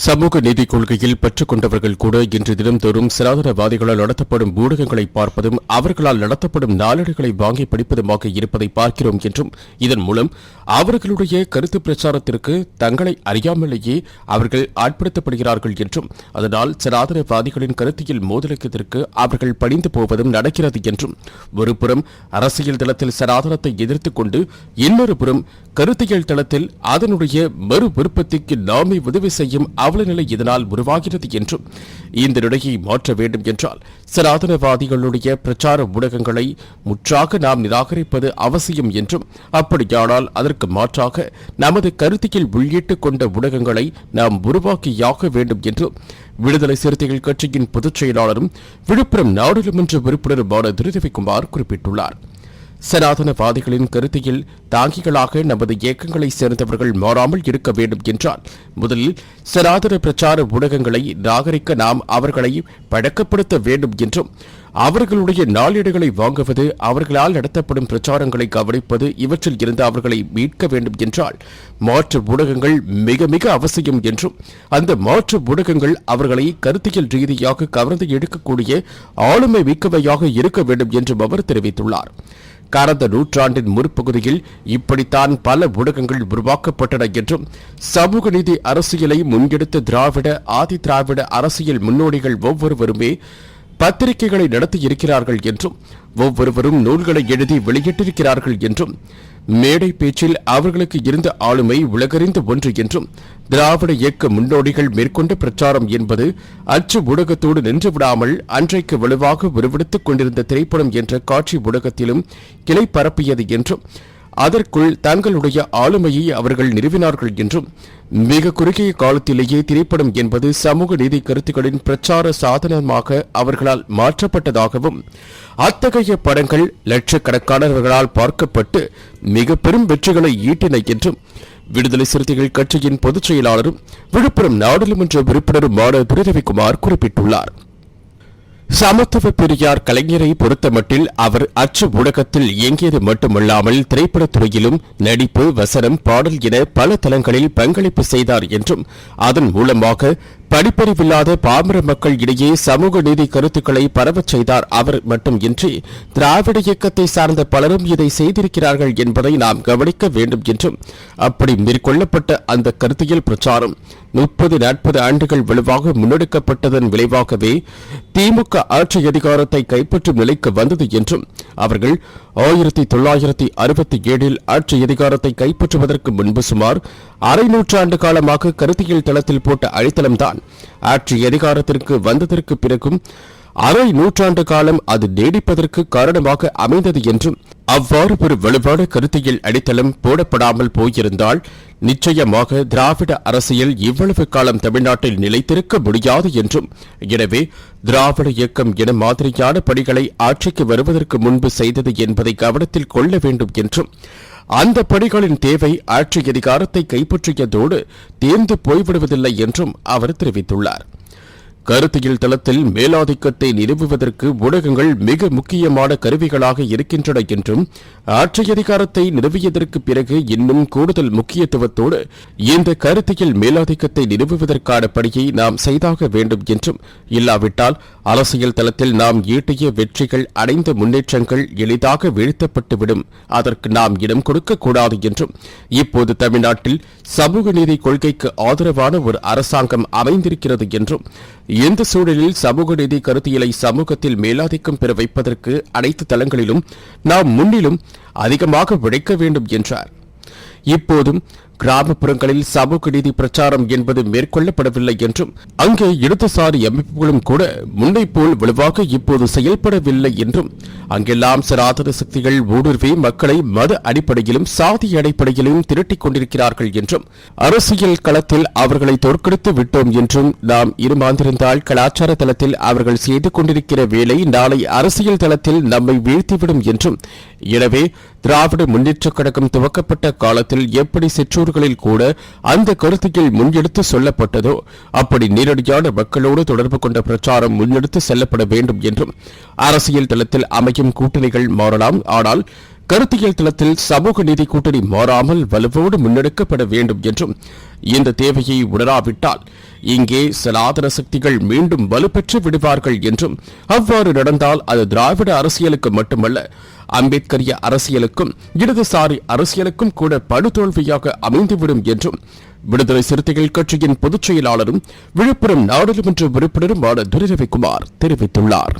சமூக நீதி கொள்கையில் பெற்றுக்கொண்டவர்கள் கூட இன்று தினம்தோறும் சிராதனவாதிகளால் நடத்தப்படும் ஊடகங்களை பார்ப்பதும் அவர்களால் நடத்தப்படும் நாளேடுகளை வாங்கி படிப்பதுமாக இருப்பதை பார்க்கிறோம் என்றும் இதன் மூலம் அவர்களுடைய கருத்து பிரச்சாரத்திற்கு தங்களை அறியாமலேயே அவர்கள் ஆட்படுத்தப்படுகிறார்கள் என்றும் அதனால் சிராதனவாதிகளின் கருத்தியல் மோதலக்கத்திற்கு அவர்கள் பணிந்து போவதும் நடக்கிறது என்றும் ஒருபுறம் அரசியல் தளத்தில் சனாதனத்தை எதிர்த்துக் கொண்டு இன்னொரு புறம் கருத்தியல் தளத்தில் அதனுடைய மறு விருப்பத்திற்கு நாமே உதவி செய்யும் அவலநிலை இதனால் உருவாகிறது என்றும் இந்த நிலையை மாற்ற வேண்டும் என்றால் சனாதனவாதிகளுடைய பிரச்சார ஊடகங்களை முற்றாக நாம் நிராகரிப்பது அவசியம் என்றும் அப்படியானால் அதற்கு மாற்றாக நமது கருத்தியல் உள்ளிட்டுக் கொண்ட ஊடகங்களை நாம் உருவாக்கியாக வேண்டும் என்றும் விடுதலை சிறுத்தைகள் கட்சியின் பொதுச் செயலாளரும் விழுப்புரம் நாடாளுமன்ற உறுப்பினருமான திருரவிக்குமார் குறிப்பிட்டுள்ளார். சனாதனவாதிகளின் கருத்தியில் தாங்கிகளாக நமது இயக்கங்களை சேர்ந்தவர்கள் மாறாமல் இருக்க வேண்டும் என்றால் முதலில் சனாதன பிரச்சார ஊடகங்களை நாகரிக்க நாம் அவர்களை பழக்கப்படுத்த வேண்டும் என்றும் அவர்களுடைய நாளேடுகளை வாங்குவது அவர்களால் நடத்தப்படும் பிரச்சாரங்களை கவனிப்பது இவற்றில் இருந்து அவர்களை மீட்க வேண்டும் என்றால் மாற்று ஊடகங்கள் மிக மிக அவசியம் என்றும் அந்த மாற்று ஊடகங்கள் அவர்களை கருத்தியல் ரீதியாக கவர்ந்து எடுக்கக்கூடிய ஆளுமை மிக்கவையாக இருக்க வேண்டும் என்றும் அவர் தெரிவித்துள்ளார். கடந்த நூற்றாண்டின் முற்பகுதியில் இப்படித்தான் பல ஊடகங்கள் உருவாக்கப்பட்டன என்றும் சமூக நீதி அரசியலை முன்னெடுத்த திராவிட ஆதி திராவிட அரசியல் முன்னோடிகள் ஒவ்வொருவருமே பத்திரிகைகளை நடத்தியிருக்கிறார்கள் என்றும் ஒவ்வொருவரும் நூல்களை எழுதி வெளியிட்டிருக்கிறார்கள் என்றும் மேடை பேச்சில் அவர்களுக்கு இருந்த ஆளுமை உலகறிந்த ஒன்று என்றும் திராவிட இயக்க முன்னோடிகள் மேற்கொண்ட பிரச்சாரம் என்பது அச்சு ஊடகத்தோடு நின்று விடாமல் அன்றைக்கு வலுவாக உருவெடுத்துக் கொண்டிருந்த திரைப்படம் என்ற காட்சி ஊடகத்திலும் கிளை பரப்பியது என்றும் அதற்குள் தங்களுடைய ஆளுமையை அவர்கள் நிறுவினார்கள் என்றும் மிக குறுகிய காலத்திலேயே திரைப்படம் என்பது சமூக நீதி கருத்துக்களின் பிரச்சார சாதனமாக அவர்களால் மாற்றப்பட்டதாகவும் அத்தகைய படங்கள் லட்சக்கணக்கானவர்களால் பார்க்கப்பட்டு மிக பெரும் வெற்றிகளை ஈட்டின என்றும் விடுதலை சிறுத்தைகள் கட்சியின் பொதுச் செயலாளரும் விழுப்புரம் நாடாளுமன்ற உறுப்பினருமான திருரவிக்குமார் குறிப்பிட்டுள்ளார். சமத்துவ பெரியார் கலைஞரை பொறுத்தமட்டில் அவர் அச்சு ஊடகத்தில் இயங்கியது மட்டுமல்லாமல் திரைப்படத்துறையிலும் நடிப்பு வசனம் பாடல் என பல தளங்களில் பங்களிப்பு செய்தார் என்றும் அதன் மூலமாக படிப்பறிவில்லாத பாமர மக்கள் இடையே சமூக நீதி கருத்துக்களை பரவச் செய்தார் அவர் மட்டுமின்றி திராவிட இயக்கத்தை சார்ந்த பலரும் இதை செய்திருக்கிறார்கள் என்பதை நாம் கவனிக்க வேண்டும் என்றும் அப்படி மேற்கொள்ளப்பட்ட அந்த கருத்தியல் பிரச்சாரம் முப்பது நாற்பது ஆண்டுகள் வலுவாக முன்னெடுக்கப்பட்டதன் விளைவாகவே திமுக ஆட்சி அதிகாரத்தை கைப்பற்றும் நிலைக்கு வந்தது என்றும் அவர்கள் ஆயிரத்தி தொள்ளாயிரத்தி அறுபத்தி ஏழில் ஆட்சி அதிகாரத்தை கைப்பற்றுவதற்கு முன்பு சுமார் அரை நூற்றாண்டு காலமாக கருத்தியல் தளத்தில் போட்ட அடித்தளம்தான். ஆட்சி அதிகாரத்திற்கு வந்ததற்கு பிறகும் அரை நூற்றாண்டு காலம் அது நீடிப்பதற்கு காரணமாக அமைந்தது என்றும் அவ்வாறு ஒரு வலுவான கருத்தியல் அடித்தளம் போடப்படாமல் போயிருந்தால் நிச்சயமாக திராவிட அரசியல் இவ்வளவு காலம் தமிழ்நாட்டில் நிலைத்திருக்க முடியாது என்றும் எனவே திராவிட இயக்கம் என மாதிரியான பணிகளை ஆட்சிக்கு வருவதற்கு முன்பு செய்தது என்பதை கவனத்தில் கொள்ள வேண்டும் என்றும் அந்த பணிகளின் தேவை ஆட்சி அதிகாரத்தை கைப்பற்றியதோடு தேர்ந்து போய்விடுவதில்லை என்றும் அவர் தெரிவித்துள்ளார். கருத்தியல் தளத்தில் மேலாதிக்கத்தை நிறுவுவதற்கு ஊடகங்கள் மிக முக்கியமான கருவிகளாக இருக்கின்றன என்றும் ஆட்சி அதிகாரத்தை நிறுவியதற்கு பிறகு இன்னும் கூடுதல் முக்கியத்துவத்தோடு இந்த கருத்தியல் மேலாதிக்கத்தை நிறுவுவதற்கான பணியை நாம் செய்தாக வேண்டும் என்றும் இல்லாவிட்டால் அரசியல் தளத்தில் நாம் ஈட்டிய வெற்றிகள் அடைந்த முன்னேற்றங்கள் எளிதாக வீழ்த்தப்பட்டுவிடும். அதற்கு நாம் இடம் கொடுக்கக்கூடாது என்றும் இப்போது தமிழ்நாட்டில் சமூக நீதி கொள்கைக்கு ஆதரவான ஒரு அரசாங்கம் அமைந்திருக்கிறது என்றும் இந்த சூழலில் சமூக நீதி கருத்தியலை சமூகத்தில் மேலாதிக்கம் பெற வைப்பதற்கு அனைத்து தளங்களிலும் நாம் முன்னிலும் அதிகமாக உழைக்க வேண்டும் என்றார். இப்போதும் கிராமப்புறங்களில் சமூக நீதி பிரச்சாரம் என்பது மேற்கொள்ளப்படவில்லை என்றும் அங்கே இடதுசாரி அமைப்புகளும் கூட முன்னை போல் வலுவாக இப்போது செயல்படவில்லை என்றும் அங்கெல்லாம் சனாதன சக்திகள் ஊடுருவி மக்களை மத அடிப்படையிலும் சாதி அடிப்படையிலும் திரட்டிக் கொண்டிருக்கிறார்கள் என்றும் அரசியல் களத்தில் அவர்களை தோற்கடித்து விட்டோம் என்றும் நாம் இருமாந்திருந்தால் கலாச்சார தளத்தில் அவர்கள் செய்து கொண்டிருக்கிற வேலை நாளை அரசியல் தளத்தில் நம்மை வீழ்த்திவிடும் என்றும் எனவே திராவிட முன்னேற்றக் கழகம் துவக்கப்பட்ட காலத்தில் எப்படி சிற்றூர்களில் கூட அந்த கருத்துக்கள் முன்னெடுத்து சொல்லப்பட்டதோ அப்படி நேரடியான மக்களோடு தொடர்பு கொண்ட பிரச்சாரம் முன்னெடுத்து செல்லப்பட வேண்டும் என்றும் அரசியல் தளத்தில் அமையும் கூட்டணிகள் மாறலாம். ஆனால் கருத்தியல் தளத்தில் சமூக நீதி கூட்டணி மாறாமல் வலுவோடு முன்னெடுக்கப்பட வேண்டும் என்றும் இந்த தேவையை உணராவிட்டால் இங்கே சனாதன சக்திகள் மீண்டும் வலுப்பெற்று விடுவார்கள் என்றும் அவ்வாறு நடந்தால் அது திராவிட அரசியலுக்கு மட்டுமல்ல அம்பேத்கரிய அரசியலுக்கும் இடதுசாரி அரசியலுக்கும் கூட படுதோல்வியாக அமைந்துவிடும் என்றும் விடுதலை சிறுத்தைகள் கட்சியின் பொதுச் செயலாளரும் விழுப்புரம் நாடாளுமன்ற உறுப்பினருமான துரை ரவிக்குமார் தெரிவித்துள்ளார்.